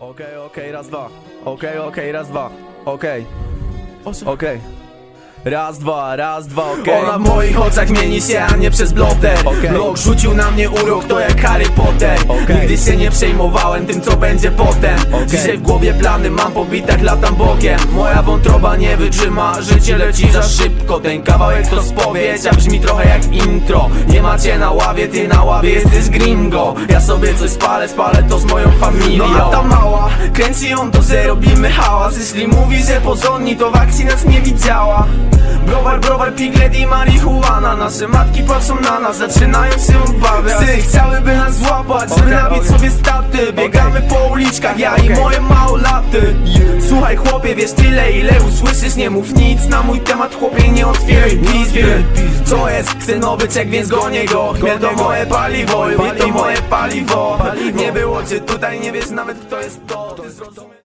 Okej, okej, raz, dwa. Okej, okej, raz, dwa. Okej. Okej. Raz, dwa, raz, dwa, okej. Ona w moich oczach mieni się, a nie przez bloter Okej. Blok rzucił na mnie urok, to jak Harry Potter. Okej. Nigdy się nie przejmowałem tym, co będzie potem. Okej. Dzisiaj w głowie plany mam po bitach, latam bokiem. Moja wątroba nie wytrzyma, życie leci za szybko. Ten kawałek to spowiedź, a brzmi trochę jak intro. Nie macie na ławie, ty na ławie jesteś gringo. Ja sobie coś spalę, spalę to z moją familią. No a ta mała, kręci ją to, że robimy hałas. Jeśli mówi, że porządni, to w akcji nas nie widziała Browar, browar, piglet i marihuana. Nasze matki patrzą na nas, zaczynają się obawiać Psy chciałyby nas złapać, żeby Okej, nabić okej. sobie staty. Biegamy po uliczkach, ja i Okej. moje małolaty. Słuchaj chłopie, wiesz tyle ile usłyszysz. Nie mów nic na mój temat chłopie, nie otwieraj pizdy. Co jest? Chcę nowy czek, więc gonię go. Chmiel to moje paliwo, weed to Paliwo. moje paliwo. Paliwo. Nie było cię tutaj, nie wiesz nawet kto jest to